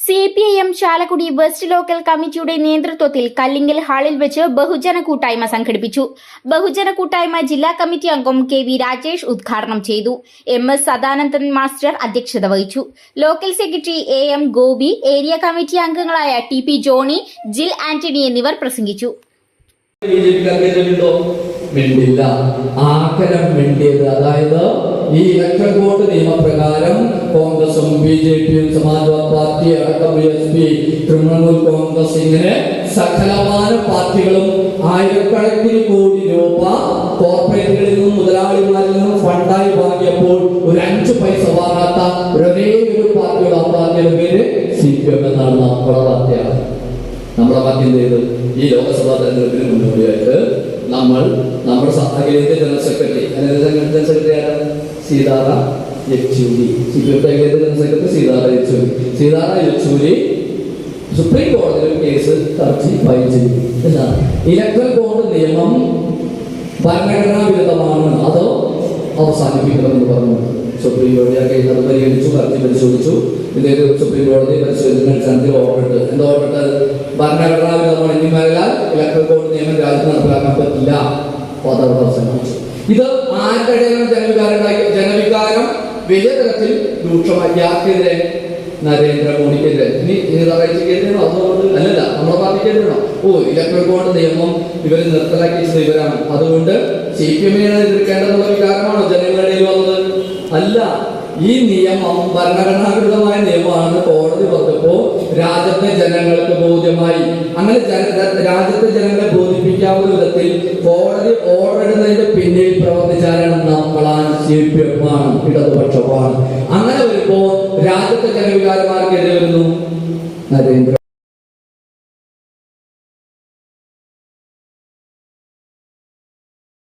C P I M Chalakudy west local committee നേതൃത്വത്തിൽ കല്ലിങ്കൽ ഹാളിൽ വെച്ച് ബഹുജന കൂട്ടായ്മ സംഘടിപ്പിച്ചു. ബഹുജന കൂട്ടായ്മ ജില്ലാ കമ്മിറ്റി അംഗം കെ വി രാജേഷ് ഉദ്ഘാടനം ചെയ്തു. എം എസ് സദാനന്ദൻ മാസ്റ്റർ അധ്യക്ഷത വഹിച്ചു. Local secretary A M Gopi area committee അംഗങ്ങളായ T P Johnny Jil Antony എന്നിവർ പ്രസംഗിച്ചു. മിണ്ടില്ല. ആക്കരം മിണ്ടിയത്? അതായത് ഈ ഇലക്ഷൻ ബോർഡ് നിയമപ്രകാരം കോൺഗ്രസും ബി ജെ പിയും സമാജ്വാദ് പാർട്ടി അടക്കം എസ് പി തൃണമൂൽ കോൺഗ്രസ് ഇങ്ങനെ സകലമാന പാർട്ടികളും ആയിരക്കണക്കിന് കോടി രൂപ കോർപ്പറേറ്റുകളിൽ നിന്നും മുതലാളിമാരിൽ നിന്നും ഫണ്ടായി വാങ്ങിയപ്പോൾ ഒരു അഞ്ച് പൈസ വാങ്ങാത്ത ഒരേ ഒരു പാർട്ടിയുടെ പാർട്ടിയുടെ പേര് സി പി എം എന്നാണ് നമ്മുടെ പാർട്ടിയാണ്. നമ്മുടെ പാർട്ടി എന്ത് ഈ ലോക്സഭാ തെരഞ്ഞെടുപ്പിന് മുന്നോടിയായിട്ട് നമ്മൾ നമ്മുടെ അഖിലേന്ത്യ ജനറൽ സെക്രട്ടറി ജനറൽ സെക്രട്ടറി ആരാണ് സീതാറാം യെച്ചൂരി. സി അഖിലേന്ത്യാ general secretary Sitaram Yechury. Sitaram Yechury supreme കോടതിയിൽ കേസ് ഹർജി ഫയൽ ചെയ്തു. ഇലക്ട്രൽ ബോർഡ് നിയമം ഭരണഘടനാ വിരുദ്ധമാണ് അതോ അവസാനിപ്പിക്കണമെന്ന് പറഞ്ഞു. സുപ്രീം കോടതി ആ കേസ് അത് പരിഗണിച്ചു ഹർജി പരിശോധിച്ചു. ഇതേ സുപ്രീം കോടതി പരിശോധിക്കുന്ന അടിസ്ഥാനത്തിൽ ഇട്ട് എന്താ ഓർഡറിട്ട് ഭരണഘടനാ നിയമം രാജ്യത്ത് നടപ്പിലാക്കാൻ പറ്റില്ല. ഇത് ആരുടെ ഇടയിലാണ് ജനവികാരം ജനവികാരം വലിയ തരത്തിൽ രൂക്ഷമാക്കി ആർക്കെതിരെ നരേന്ദ്രമോദിക്കെതിരെ. ഇനി നീതാറാഴ്ചക്കെതിരെയാണോ അതുകൊണ്ട് അല്ലല്ല നമ്മുടെ പാർട്ടിക്കെതിരെയാണോ ഓ ഇലക്ട്രൽ ബോർഡ് നിയമം ഇവർ നിർത്തലാക്കി ഇവരാണ് അതുകൊണ്ട് സി പി എമ്മിനെ എതിർക്കേണ്ടതുള്ള വികാരമാണോ ജനങ്ങളുടെ വന്നത്? അല്ല ഈ നിയമം ഭരണഘടനാകൃതമായ നിയമമാണെന്ന് കോടതി പറഞ്ഞപ്പോ രാജ്യത്തെ ജനങ്ങൾക്ക് ബോധ്യമായി. അങ്ങനെ രാജ്യത്തെ വിധത്തിൽ കോടതി ഓർഡർ ഇടുന്നതിന്റെ പിന്നിൽ പ്രവർത്തിച്ചാലാണ് നമ്മളാണ് സി പി എം ഇടതുപക്ഷമാണ് അങ്ങനെ വരുമ്പോ രാജ്യത്തെ ജനവികാരമാർക്കെതിരെ വരുന്നു നരേന്ദ്ര